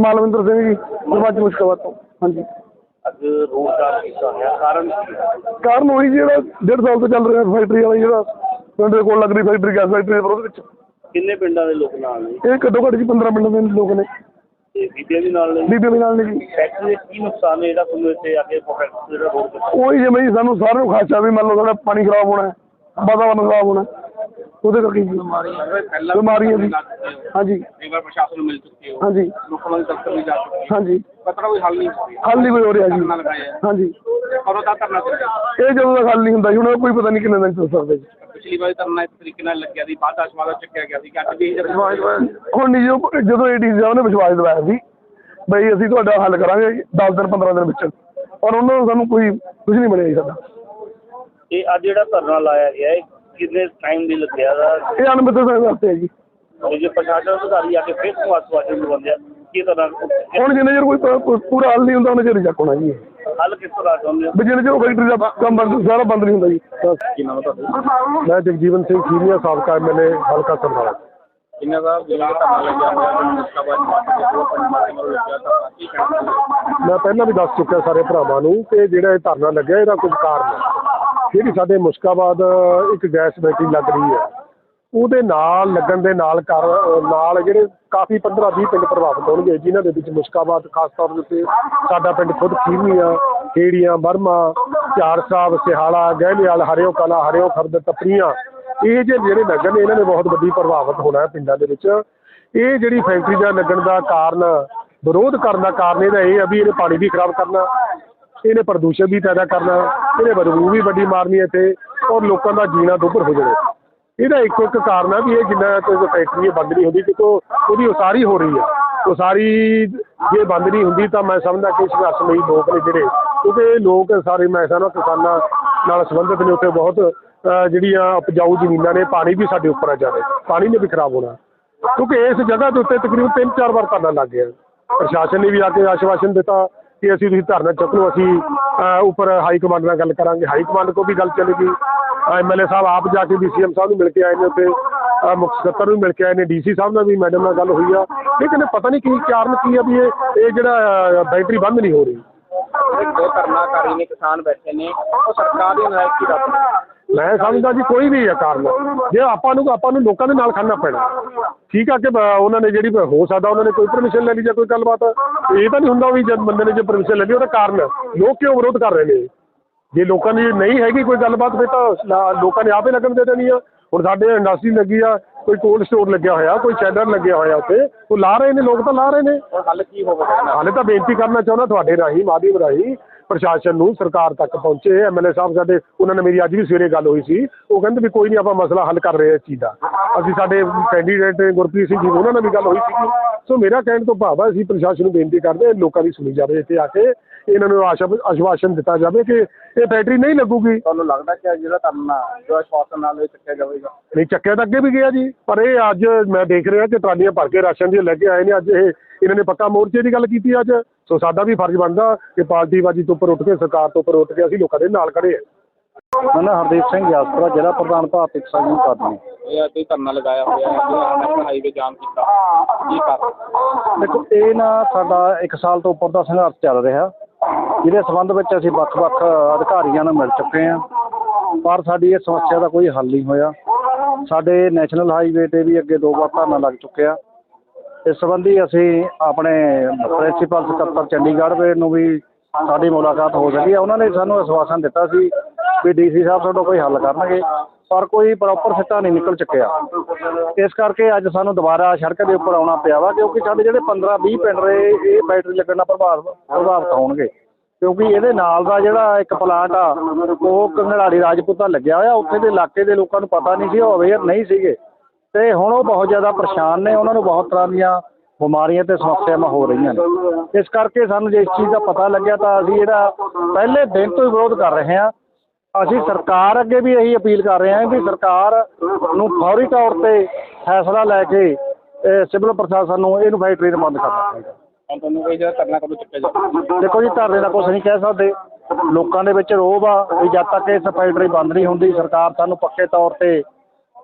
ਮਾਲਵਿੰਦਰ ਸਿੰਘ ਜੀ ਸਰਪੰਚ ਮੁਸ਼ਕਾਬਾਦ ਤੋਂ। ਹਾਂਜੀ। ਅੱਜ ਰੋਡ ਦਾ ਕੀਤਾ ਹੋਇਆ ਕਾਰਨ ਕੀ ਹੈ? ਕਾਰਨ ਉਹੀ ਜਿਹੜਾ ਡੇਢ ਸਾਲ ਤੋਂ ਚੱਲ ਰਿਹਾ ਫੈਕਟਰੀ ਵਾਲਾ ਜਿਹੜਾ ਪਿੰਡ ਦੇ ਕੋਲ ਲੱਗ ਰਹੀ ਫੈਕਟਰੀ ਗੈਸ ਫੈਕਟਰੀ ਦੇ ਵਿਰੋਧ ਵਿੱਚ। ਕਿੰਨੇ ਪਿੰਡਾਂ ਦੇ ਲੋਕ ਨਾਲ ਨੇ? ਇਹ ਘੱਟੋ ਘੱਟ ਜੀ 15 ਪਿੰਡਾਂ ਦੇ ਲੋਕ ਨੇ। ਤੇ ਬੀਬੀਆਂ ਵੀ ਨਾਲ ਨੇ? ਬੀਬੀਆਂ ਵੀ ਨਾਲ ਨੇ ਜੀ। ਫੈਕਟਰੀ ਦੇ ਕੀ ਨੁਕਸਾਨ ਹੈ ਜਿਹੜਾ ਤੁਹਾਨੂੰ ਇੱਥੇ ਆ ਕੇ ਫੈਕਟਰੀ ਜਿਹੜਾ ਰੋਡ ਉਹੀ ਜਿਵੇਂ ਜੀ ਸਾਨੂੰ ਸਾਰਿਆਂ ਨੂੰ ਖਾਚਾ ਵੀ ਮੰਨ ਲਓ ਸਾਡਾ ਪਾਣੀ ਖਰਾਬ ਹੋਣਾ ਹੈ, ਵਾਤਾਵਰਨ ਖਰਾਬ ਹੋਣਾ ਹੈ। ਉਹਦੇ ਕਰਕੇ ਜੀ। ਬਿਮਾਰੀਆਂ ਜੀ। ਹਾਂਜੀ। ਕਈ ਵਾਰ ਪ੍ਰਸ਼ਾਸਨ ਨੂੰ ਮਿਲ ਚੁੱਕੇ ਹੋ ਹਾਂਜੀ। ਲੋਕਾਂ ਦੇ ਦਫ਼ਤਰ ਵੀ ਜਾ ਚੁੱਕੇ ਹੋ ਹਾਂਜੀ। ਪਤਾ ਕੋਈ ਹੱਲ ਨਹੀਂ ਹੋ ਰਿਹਾ। ਹੱਲ ਨਹੀਂ ਕੋਈ ਹੋ ਰਿਹਾ ਜੀ। ਹਾਂਜੀ। ਧਰਨਾ ਇਹ ਜਦੋਂ ਤੱਕ ਹੱਲ ਨਹੀਂ ਹੁੰਦਾ ਜੀ ਹੁਣ ਕੋਈ ਪਤਾ ਨਹੀਂ ਕਿੰਨੇ ਦਿਨ ਚੱਲ ਸਕਦਾ ਜੀ। ਪਿਛਲੀ ਵਾਰ ਧਰਨਾ ਇਸ ਤਰੀਕੇ ਨਾਲ ਲੱਗਿਆ ਸੀ ਬਾਅਦ ਆਸ਼ਵਾਦਾ ਚੱਕਿਆ ਗਿਆ ਸੀ ਕਿ ਅੱਜ ਵੀ ਹੁਣ ਨਹੀਂ ਜੋ ਜਦੋਂ ਏਡੀ ਸਾਹਿਬ ਨੇ ਵਿਸ਼ਵਾਸ ਦਿਵਾਇਆ ਸੀ। ਬਈ ਅਸੀਂ ਤੁਹਾਡਾ ਹੱਲ ਕਰਾਂਗੇ 10 ਦਿਨ 15 ਦਿਨ ਵਿੱਚ। ਔਰ ਉਹਨਾਂ ਨੂੰ ਸਾਨੂੰ ਕੋਈ ਕੁਝ ਨਹੀਂ ਮਿਲਿਆ ਜੀ ਸਾਡਾ। ਇਹ ਅੱਜ ਜਿਹੜਾ ਧਰਨਾ ਲਾਇਆ ਗਿਆ ਹੈ ਕਿੰਨੇ ਟਾਈਮ ਦੀ ਲੱਗਿਆ ਦਾ? ਇਹ ਅਨਮਿਤ ਸਮੇਂ ਵਾਸਤੇ ਹੈ ਜੀ। ਤੇ ਜੇ ਪ੍ਰਸ਼ਾਸਨ ਅਧਿਕਾਰੀ ਆ ਕੇ ਫਿਰ ਤੋਂ ਆਸ਼ਵਾਸਨ ਦਿਵਾਉਂਦੇ ਆ ਕੀ ਤਰ੍ਹਾਂ ਹੁਣ ਜਿੰਨੇ ਚਿਰ ਕੋਈ ਪ- ਪੂਰਾ ਹੱਲ ਨਹੀਂ ਹੁੰਦਾ ਉਹਨੇ ਚਿਰ ਚੱਕ ਹੋਣਾ ਜੀ ਇਹ। ਹੱਲ ਕਿਸ ਤਰ੍ਹਾਂ ਚਾਹੁੰਦੇ ਹੋ? ਵੀ ਜਿੰਨੇ ਚਿਰ ਫੈਕਟਰੀ ਦਾ ਕੰਮ ਬੰਦ ਸਾਰਾ ਬੰਦ ਨਹੀਂ ਹੁੰਦਾ ਜੀ। ਬਸ ਕੀ ਨਾਮ ਤੁਹਾਡਾ? ਮੈਂ ਜਗਜੀਵਨ ਸਿੰਘ ਸੀਨੀਅਰ ਸਾਬਕਾ ਐਮਐਲਏ ਹਲਕਾ ਸਰਦਾਰ ਕਿੰਨਾ ਦਾ ਜਿਹੜਾ ਧਰਨਾ ਲੱਗਿਆ ਹੋਇਆ ਮੁਸਤਾਬਾਦ ਮਾਰਕੀਟ ਦੇ ਕੋਲ ਪੰਜ ਮਰੋ ਲੱਗਿਆ ਧਰਨਾ ਕੀ ਕਹਿਣਾ ਮੈਂ ਪਹਿਲਾਂ ਵੀ ਦੱਸ ਚੁੱਕਿਆ ਸਾਰੇ ਭਰਾਵਾਂ ਨੂੰ ਕਿ ਜਿਹੜਾ ਇਹ ਧਰਨਾ ਲੱਗਿਆ ਇਹਦਾ ਕੁਝ ਕਾਰਨ ਹੈ। ਜਿਹੜੀ ਸਾਡੇ ਮੁਸ਼ਕਾਬਾਦ ਇੱਕ ਗੈਸ ਬੈਟਰੀ ਲੱਗ ਰਹੀ ਹੈ। ਉਹਦੇ ਨਾਲ ਲੱਗਣ ਦੇ ਨਾਲ ਕਰ, ਨਾਲ ਜਿਹੜੇ ਕਾਫੀ 15 20 ਪਿੰਡ ਪ੍ਰਭਾਵਿਤ ਹੋਣਗੇ, ਜਿਨ੍ਹਾਂ ਦੇ ਵਿੱਚ ਮੁਸ਼ਕਾਬਾਦ ਖਾਸ ਤੌਰ ਦੇ ਉੱਤੇ ਸਾਡਾ ਪਿੰਡ ਖੁਦ ਖੀਰਨੀਆਂ, ਖੇੜੀਆਂ, ਬਰਮਾ ਚਾਰ ਸਾਹਿਬ, ਸਿਹਾਲਾ ਗਹਿਲੇਵਾਲ ਹਰਿਓ ਕਲਾ, ਹਰਿਓ ਖਰਦ ਤਪਰੀਆਂ, ਇਹ ਜੇ ਜਿਹੜੇ ਲੱਗਣ ਨੇ ਇਹਨਾਂ ਨੇ ਬਹੁਤ ਵੱਡੀ ਪ੍ਰਭਾਵਿਤ ਹੋਣਾ ਹੈ ਪਿੰਡਾਂ ਦੇ ਵਿੱਚ। ਇਹ ਜਿਹੜੀ ਫੈਕਟਰੀ ਦਾ ਲੱਗਣ ਦਾ ਕਾਰਨ, ਵਿਰੋਧ ਕਰਨ ਦਾ ਕਾਰਨ ਇਹਦਾ ਇਹ ਆ ਵੀ ਇਹਨੇ ਪਾਣੀ ਵੀ ਖਰਾਬ ਕਰਨਾ। ਇਹਨੇ ਪ੍ਰਦੂਸ਼ਣ ਵੀ ਪੈਦਾ ਕਰਨਾ, ਇਹਨੇ ਬਦਬੂ ਵੀ ਵੱਡੀ ਮਾਰਨੀ ਹੈ ਇੱਥੇ, ਔਰ ਲੋਕਾਂ ਦਾ ਜੀਣਾ ਦੁੱਭਰ ਹੋ ਜਾਣਾ। ਇਹਦਾ ਇੱਕੋ ਇੱਕ ਕਾਰਨ ਹੈ ਵੀ ਇਹ ਜਿੰਨਾ ਤੱਕ ਫੈਕਟਰੀ ਬੰਦ ਨਹੀਂ ਹੁੰਦੀ, ਕਿਉਂਕਿ ਉਹ- ਉਹਦੀ ਉਸਾਰੀ ਹੋ ਰਹੀ ਹੈ ਉਸਾਰੀ ਜੇ ਬੰਦ ਨਹੀਂ ਹੁੰਦੀ ਤਾਂ ਮੈਂ ਸਮਝਦਾ ਕਿ ਸੰਘਰਸ਼ ਲਈ ਲੋਕ ਨੇ ਜਿਹੜੇ, ਕਿਉਂਕਿ ਲੋਕ ਸਾਰੇ ਮੈਂ ਸਮਝਦਾ ਕਿਸਾਨਾਂ ਨਾਲ ਸੰਬੰਧਿਤ ਨੇ, ਉੱਥੇ ਬਹੁਤ ਜਿਹੜੀਆਂ ਉਪਜਾਊ ਜ਼ਮੀਨਾਂ ਨੇ, ਪਾਣੀ ਵੀ ਸਾਡੇ ਉੱਪਰ ਆ ਜਾਵੇ ਪਾਣੀ ਨੇ ਵੀ ਖਰਾਬ ਹੋਣਾ। ਕਿਉਂਕਿ ਇਸ ਜਗ੍ਹਾ ਦੇ ਉੱਤੇ ਤਕਰੀਬਨ ਤਿੰਨ ਚਾਰ ਵਾਰ ਧਰਨਾ ਲੱਗ ਗਿਆ। ਪ੍ਰਸ਼ਾਸਨ ਨੇ ਵੀ ਆ ਕੇ ਆਸ਼ਵਾਸਨ ਦਿੱਤਾ। ਕਿ ਅਸੀਂ ਤੁਸੀਂ ਧਰਨਾ ਚੁੱਕ ਅਸੀਂ ਉੱਪਰ ਹਾਈ ਕਮਾਂਡ ਨਾਲ ਗੱਲ ਕਰਾਂਗੇ। ਹਾਈ ਕਮਾਂਡ ਕੋ ਵੀ ਗੱਲ ਚੱਲੇਗੀ। ਐਮਐਲਏ ਸਾਹਿਬ ਆਪ ਜਾ ਕੇ ਸੀਐਮ ਸਾਹਿਬ ਨੂੰ ਮਿਲ ਕੇ ਆਏ ਨੇ ਉੱਥੇ। ਮੁੱਖ ਸਕੱਤਰ ਨੂੰ ਮਿਲ ਕੇ ਆਏ ਨੇ। ਡੀਸੀ ਸਾਹਿਬ ਨਾਲ ਵੀ ਮੈਡਮ ਨਾਲ ਗੱਲ ਹੋਈ ਆ। ਲੇਕਿਨ ਪਤਾ ਨਹੀਂ ਕੀ ਕਾਰਨ ਕੀ ਆ ਵੀ ਇਹ ਇਹ ਜਿਹੜਾ ਅਹ, ਬੈਟਰੀ ਬੰਦ ਨਹੀਂ ਹੋ ਰਹੀ। ਜੋ ਧਰਨਾਕਾਰੀ ਨੇ ਕਿਸਾਨ ਬੈਠੇ ਨੇ। ਉਹ ਸਰਕਾਰ ਦੀ ਨਾਇਕੀ ਰੱਖਦੇ ਮੈਂ ਸਮਝਦਾ ਜੀ ਕੋਈ ਵੀ ਹੈ ਕਾਰਨ। ਜੇ ਆਪਾਂ ਨੂੰ ਆਪਾਂ ਨੂੰ ਲੋਕਾਂ ਦੇ ਨਾਲ ਖੜਨਾ ਪੈਣਾ। ਠੀਕ ਆ ਕਿ ਉਹਨਾਂ ਨੇ ਜਿਹੜੀ ਹੋ ਸਕਦਾ ਉਹਨਾਂ ਨੇ ਕੋਈ ਪਰਮਿਸ਼ਨ ਲੈ ਲਈ ਜਾਂ ਕੋਈ ਗੱਲਬਾਤ। ਇਹ ਤਾਂ ਨਹੀਂ ਹੁੰਦਾ ਵੀ ਜਦ ਬੰਦੇ ਨੇ ਜੇ ਪਰਮਿਸ਼ਨ ਲੈ ਲਈ ਉਹਦਾ ਕਾਰਨ ਲੋਕ ਕਿਉਂ ਵਿਰੋਧ ਕਰ ਰਹੇ ਨੇ? ਜੇ ਲੋਕਾਂ ਦੀ ਨਹੀਂ ਹੈਗੀ ਕੋਈ ਗੱਲਬਾਤ ਫਿਰ ਤਾਂ ਲੋਕਾਂ ਨੇ ਆਪੇ ਲੱਗਣ ਦੇ ਦੇਣੀ ਆ। ਹੁਣ ਸਾਡੇ ਇੰਡਸਟਰੀ ਲੱਗੀ ਆ ਕੋਈ ਕੋਲਡ ਸਟੋਰ ਲੱਗਿਆ ਹੋਇਆ ਕੋਈ ਸ਼ੈਡਰ ਲੱਗਿਆ ਹੋਇਆ ਉੱਥੇ। ਉਹ ਲਾ ਰਹੇ ਨੇ ਲੋਕ ਤਾਂ ਲਾ ਰਹੇ ਨੇ। ਹੁਣ ਹੱਲ ਕੀ ਹੋਵੇਗਾ ਹਾਲੇ ਤਾਂ ਬੇਨਤੀ ਕਰਨਾ ਚਾਹੁੰਦਾ ਤੁਹਾਡੇ ਰਾਹੀਂ ਮਾਧਿਅਮ ਰਾਹੀਂ ਪ੍ਰਸ਼ਾਸਨ ਨੂੰ ਸਰਕਾਰ ਤੱਕ ਪਹੁੰਚੇ ਐਮਐਲਏ ਸਾਹਿਬ ਸਾਡੇ, ਉਹਨਾਂ ਨੇ ਮੇਰੀ ਅੱਜ ਵੀ ਸਵੇਰੇ ਗੱਲ ਹੋਈ ਸੀ। ਉਹ ਕਹਿੰਦੇ ਵੀ ਕੋਈ ਨਹੀਂ ਆਪਾਂ ਮਸਲਾ ਹੱਲ ਕਰ ਰਹੇ ਹਾਂ ਇਸ ਚੀਜ਼ ਦਾ। ਅਸੀਂ ਸਾਡੇ ਕੈਂਡੀਡੇਟ ਗੁਰਪ੍ਰੀਤ ਸਿੰਘ ਜੀ ਉਹਨਾਂ ਨਾਲ ਵੀ ਗੱਲ ਹੋਈ ਸੀ ਸੋ ਮੇਰਾ ਕਹਿਣ ਤੋਂ ਭਾਵ ਹੈ ਅਸੀਂ ਪ੍ਰਸ਼ਾਸਨ ਨੂੰ ਬੇਨਤੀ ਕਰਦੇ ਹਾਂ ਲੋਕਾਂ ਦੀ ਸੁਣੀ ਜਾਵੇ ਇੱਥੇ ਆ ਕੇ ਇਹਨਾਂ ਨੂੰ ਆਸ਼ਾ ਆਸ਼ਵਾਸਨ ਦਿੱਤਾ ਜਾਵੇ ਕਿ ਇਹ ਫੈਕਟਰੀ ਨਹੀਂ ਲੱਗੂਗੀ। ਤੁਹਾਨੂੰ ਲੱਗਦਾ ਕਿ ਜਿਹੜਾ ਧਰਨਾ ਜੋ ਆਸ਼ਵਾਸਨ ਨਾਲ ਇਹ ਚੱਕਿਆ ਜਾਵੇਗਾ? ਨਹੀਂ ਚੱਕਿਆ ਤਾਂ ਅੱਗੇ ਵੀ ਗਿਆ ਜੀ ਪਰ ਇਹ ਅੱਜ ਮੈਂ ਦੇਖ ਰਿਹਾ ਕਿ ਟਰਾਲੀਆਂ ਭਰ ਕੇ ਰਾਸ਼ਨ ਦੀਆਂ ਲੈ ਕੇ ਆਏ ਨੇ ਅੱਜ ਇਹ ਇਹਨਾਂ ਨੇ ਪੱਕਾ ਮੋਰਚੇ ਦੀ ਗੱਲ ਕੀਤੀ ਅੱਜ। ਸੋ ਸਾਡਾ ਵੀ ਫਰਜ਼ ਬਣਦਾ ਕਿ ਪਾਰਟੀਬਾਜ਼ੀ ਤੋਂ ਉੱਪਰ ਉੱਠ ਕੇ ਸਰਕਾਰ ਤੋਂ ਉੱਪਰ ਉੱਠ ਕੇ ਅਸੀਂ ਲੋਕਾਂ ਦੇ ਨਾਲ ਖੜੇ ਹਾਂ। ਮੈਂ ਨਾ ਹਰਦੀਪ ਸਿੰਘ ਯਾਸਪੁਰਾ ਜ਼ਿਲ੍ਹਾ ਪ੍ਰਧਾਨ ਭਾਰਤੀ ਕਿਸਾਨ ਯੂਨੀਅਨ ਕਾਦਨੀ ਇਹ ਤੇ ਧਰਨਾ ਲਗਾਇਆ ਹੋਇਆ ਹੈ ਜਿਹੜਾ ਨੈਸ਼ਨਲ ਹਾਈਵੇ ਜਾਮ ਕੀਤਾ। ਕੀ ਕਰ ਦੇਖੋ ਇਹ ਨਾ ਸਾਡਾ 1 ਸਾਲ ਤੋਂ ਉੱਪਰ ਦਾ ਸੰਘਰਸ਼ ਚੱਲ ਰਿਹਾ ਜਿਹਦੇ ਸੰਬੰਧ ਵਿੱਚ ਅਸੀਂ ਵੱਖ-ਵੱਖ ਅਧਿਕਾਰੀਆਂ ਨੂੰ ਮਿਲ ਚੁੱਕੇ ਹਾਂ ਪਰ ਸਾਡੀ ਇਹ ਸਮੱਸਿਆ ਦਾ ਕੋਈ ਹੱਲ ਨਹੀਂ ਹੋਇਆ। ਸਾਡੇ ਨੈਸ਼ਨਲ ਹਾਈਵੇ ਤੇ ਵੀ ਅੱਗੇ ਦੋ ਵਾਰ ਧਰਨਾ ਲੱਗ ਚੁੱਕਿਆ। ਇਸ ਸੰਬੰਧੀ ਅਸੀਂ ਆਪਣੇ ਪ੍ਰਿੰਸੀਪਲ ਸਕੱਤਰ ਚੰਡੀਗੜ੍ਹ ਦੇ ਨੂੰ ਵੀ ਸਾਡੀ ਮੁਲਾਕਾਤ ਹੋ ਸਕੀ ਹੈ ਉਹਨਾਂ ਨੇ ਸਾਨੂੰ ਆਸ਼ਵਾਸਨ ਦਿੱਤਾ ਸੀ ਵੀ ਡੀਸੀ ਸਾਹਿਬ ਤੁਹਾਡਾ ਕੋਈ ਹੱਲ ਕਰਨਗੇ, ਪਰ ਕੋਈ ਪ੍ਰੋਪਰ ਸਿੱਟਾ ਨਹੀਂ ਨਿਕਲ ਚੁੱਕਿਆ। ਇਸ ਕਰਕੇ ਅੱਜ ਸਾਨੂੰ ਦੁਬਾਰਾ ਸੜਕ ਦੇ ਉੱਪਰ ਆਉਣਾ ਪਿਆ ਵਾ, ਕਿਉਂਕਿ ਸਾਡੇ ਜਿਹੜੇ 15 20 ਪਿੰਡ ਰਹੇ ਇਹ ਬੈਟਰੀ ਲੱਗਣ ਨਾਲ ਪ੍ਰਭਾਵ ਪ੍ਰਭਾਵਿਤ ਹੋਣਗੇ। ਕਿਉਂਕਿ ਇਹਦੇ ਨਾਲ ਦਾ ਜਿਹੜਾ ਇੱਕ ਪਲਾਂਟ ਆ, ਉਹ ਕੰਗੜਾੜੀ ਰਾਜਪੂਤਾ ਲੱਗਿਆ ਹੋਇਆ, ਉੱਥੇ ਦੇ ਇਲਾਕੇ ਦੇ ਲੋਕਾਂ ਨੂੰ ਪਤਾ ਨਹੀਂ ਸੀ, ਉਹ ਅਵੇਅਰ ਨਹੀਂ ਸੀਗੇ। ਤੇ ਹੁਣ ਉਹ ਬਹੁਤ ਜ਼ਿਆਦਾ ਪਰੇਸ਼ਾਨ ਨੇ, ਉਹਨਾਂ ਨੂੰ ਬਹੁਤ ਤਰ੍ਹਾਂ ਦੀਆਂ ਬਿਮਾਰੀਆਂ ਤੇ ਸਮੱਸਿਆਵਾਂ ਹੋ ਰਹੀਆਂ ਨੇ। ਇਸ ਕਰਕੇ ਸਾਨੂੰ ਜੇ ਇਸ ਚੀਜ਼ ਦਾ ਪਤਾ ਲੱਗਿਆ ਤਾਂ ਅਸੀਂ ਇਹਦਾ ਪਹਿਲੇ ਦਿਨ ਤੋਂ ਹੀ ਵਿਰੋਧ ਕਰ ਰਹੇ ਹਾਂ। ਅਸੀਂ ਸਰਕਾਰ ਅੱਗੇ ਵੀ ਇਹੀ ਅਪੀਲ ਕਰ ਰਹੇ ਹਾਂ ਵੀ ਸਰਕਾਰ ਨੂੰ ਫੌਰੀ ਤੌਰ ਤੇ ਫੈਸਲਾ ਲੈ ਕੇ ਇਹ ਸਿਵਲ ਪ੍ਰਸ਼ਾਸਨ ਨੂੰ ਇਹਨੂੰ ਫੈਕਟਰੀ ਨੂੰ ਬੰਦ ਕਰਨਾ ਚਾਹੀਦਾ ਹੁਣ ਤੁਹਾਨੂੰ ਕੋਈ ਜਿਹੜਾ ਧਰਨਾ ਕਦੋਂ ਚੱਕਿਆ ਜਾਵੇ। ਦੇਖੋ ਜੀ ਧਰਨੇ ਦਾ ਕੁਝ ਨਹੀਂ ਕਹਿ ਸਕਦੇ। ਲੋਕਾਂ ਦੇ ਵਿੱਚ ਰੋਹ ਆ ਵੀ ਜਦ ਤੱਕ ਇਹ ਫੈਕਟਰੀ ਬੰਦ ਨਹੀਂ ਹੁੰਦੀ ਸਰਕਾਰ ਸਾਨੂੰ ਪੱਕੇ ਤੌਰ ਤੇ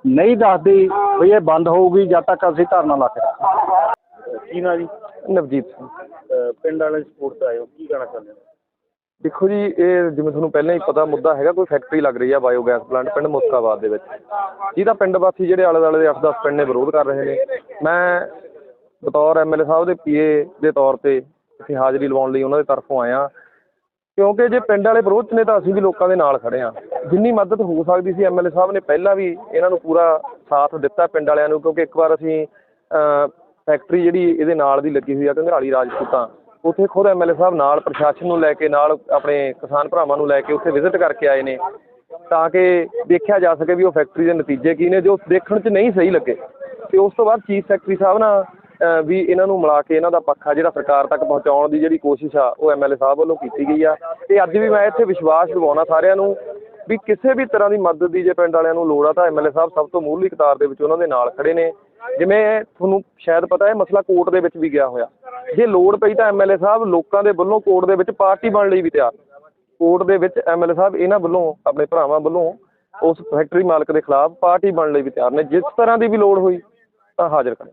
ਨਹੀਂ ਦੱਸਦੀ ਵੀ ਇਹ ਬੰਦ ਹੋਊਗੀ ਜਦ ਤੱਕ ਅਸੀਂ ਧਰਨਾ ਲਾ ਕੇ ਰੱਖਾਂਗੇ। ਕੀ ਨਾ ਜੀ? ਨਵਜੀਤ ਸਿੰਘ। ਪਿੰਡ ਵਾਲੇ ਸਪੋਰਟ ਹੋ ਕੀ ਕਹਿਣਾ ਚਾਹੁੰਦੇ ਹੋ? ਦੇਖੋ ਜੀ ਇਹ ਜਿਵੇਂ ਤੁਹਾਨੂੰ ਪਹਿਲਾਂ ਹੀ ਪਤਾ ਮੁੱਦਾ ਹੈਗਾ ਕੋਈ ਫੈਕਟਰੀ ਲੱਗ ਰਹੀ ਆ ਬਾਇਓਗੈਸ ਪਲਾਂਟ ਪਿੰਡ ਮੁਸਕਾਬਾਦ ਦੇ ਵਿੱਚ। ਜਿਹਦਾ ਪਿੰਡ ਵਾਸੀ ਜਿਹੜੇ ਆਲੇ ਦੁਆਲੇ ਦੇ 8-10 ਪਿੰਡ ਨੇ ਵਿਰੋਧ ਕਰ ਰਹੇ ਨੇ। ਮੈਂ ਬਤੌਰ ਐਮਐਲਏ ਸਾਹਿਬ ਦੇ ਪੀਏ ਦੇ ਤੌਰ ਤੇ ਅਸੀਂ ਹਾਜ਼ਰੀ ਲਵਾਉਣ ਲਈ ਉਹਨਾਂ ਦੇ ਤਰਫੋਂ ਆਇਆ। ਕਿਉਂਕਿ ਜੇ ਪਿੰਡ ਵਾਲੇ ਵਿਰੋਧ 'ਚ ਨੇ ਤਾਂ ਅਸੀਂ ਵੀ ਲੋਕਾਂ ਦੇ ਨਾਲ ਖੜੇ ਆ। ਜਿੰਨੀ ਮਦਦ ਹੋ ਸਕਦੀ ਸੀ ਐਮਐਲਏ ਸਾਹਿਬ ਨੇ ਪਹਿਲਾਂ ਵੀ ਇਹਨਾਂ ਨੂੰ ਪੂਰਾ ਸਾਥ ਦਿੱਤਾ ਪਿੰਡ ਵਾਲਿਆਂ ਨੂੰ ਕਿਉਂਕਿ ਇੱਕ ਵਾਰ ਅਸੀਂ ਅਹ, ਫੈਕਟਰੀ ਜਿਹੜੀ ਇਹਦੇ ਨਾਲ ਦੀ ਲੱਗੀ ਹੋਈ ਆ ਘੰਗਰਾਲੀ ਰਾਜਪੂਤਾਂ ਉੱਥੇ ਖੁਦ ਐਮਐਲਏ ਸਾਹਿਬ ਨਾਲ ਪ੍ਰਸ਼ਾਸਨ ਨੂੰ ਲੈ ਕੇ ਨਾਲ ਆਪਣੇ ਕਿਸਾਨ ਭਰਾਵਾਂ ਨੂੰ ਲੈ ਕੇ ਉੱਥੇ ਵਿਜ਼ਿਟ ਕਰਕੇ ਆਏ ਨੇ। ਤਾਂ ਕਿ ਦੇਖਿਆ ਜਾ ਸਕੇ ਵੀ ਉਹ ਫੈਕਟਰੀ ਦੇ ਨਤੀਜੇ ਕੀ ਨੇ, ਜੋ ਦੇਖਣ 'ਚ ਨਹੀਂ ਸਹੀ ਲੱਗੇ। ਤੇ ਉਸ ਤੋਂ ਬਾਅਦ ਚੀਫ ਸੈਕਟਰੀ ਸਾਹਿਬ ਨਾਲ ਵੀ ਇਹਨਾਂ ਨੂੰ ਮਿਲਾ ਕੇ ਇਹਨਾਂ ਦਾ ਪੱਖਾ ਜਿਹੜਾ ਸਰਕਾਰ ਤੱਕ ਪਹੁੰਚਾਉਣ ਦੀ ਜਿਹੜੀ ਕੋਸ਼ਿਸ਼ ਆ, ਉਹ ਐਮਐਲਏ ਸਾਹਿਬ ਵੱਲੋਂ ਕੀਤੀ ਗਈ ਆ। ਤੇ ਅੱਜ ਵੀ ਮੈਂ ਇੱਥੇ ਵਿਸ਼ਵਾਸ ਦਿਵਾਉਣਾ ਸਾਰਿਆਂ ਨੂੰ ਵੀ ਕਿਸੇ ਵੀ ਤਰ੍ਹਾਂ ਦੀ ਮਦਦ ਦੀ ਜੇ ਪਿੰਡ ਵਾਲਿਆਂ ਨੂੰ ਲੋੜ ਆ, ਤਾਂ ਐਮਐਲਏ ਸਾਹਿਬ ਸਭ ਤੋਂ ਮੂਹਰਲੀ ਕਤਾਰ ਦੇ ਵਿੱਚ ਉਹਨਾਂ ਦੇ ਨਾਲ ਖੜੇ ਨੇ। ਜਿਵੇਂ ਤੁਹਾਨੂੰ ਸ਼ਾਇਦ ਪਤਾ ਹੈ, ਮਸਲਾ ਕੋਰਟ ਦੇ ਵਿੱਚ ਵੀ ਗਿਆ ਹੋਇਆ। ਜੇ ਲੋੜ ਪਈ ਤਾਂ ਐਮਐਲਏ ਸਾਹਿਬ ਲੋਕਾਂ ਦੇ ਵੱਲੋਂ ਕੋਰਟ ਦੇ ਵਿੱਚ ਪਾਰਟੀ ਬਣਨ ਲਈ ਵੀ ਤਿਆਰ। ਕੋਰਟ ਦੇ ਵਿੱਚ ਐਮਐਲਏ ਸਾਹਿਬ ਇਹਨਾਂ ਵੱਲੋਂ, ਆਪਣੇ ਭਰਾਵਾਂ ਵੱਲੋਂ ਉਸ ਫੈਕਟਰੀ ਮਾਲਕ ਦੇ ਖਿਲਾਫ ਪਾਰਟੀ ਬਣਨ ਲਈ ਵੀ ਤਿਆਰ ਨੇ। ਜਿਸ ਤਰ੍ਹਾਂ ਦੀ ਵੀ ਲੋੜ ਹੋਈ ਤਾਂ ਹਾਜ਼ਰ ਕਰੇ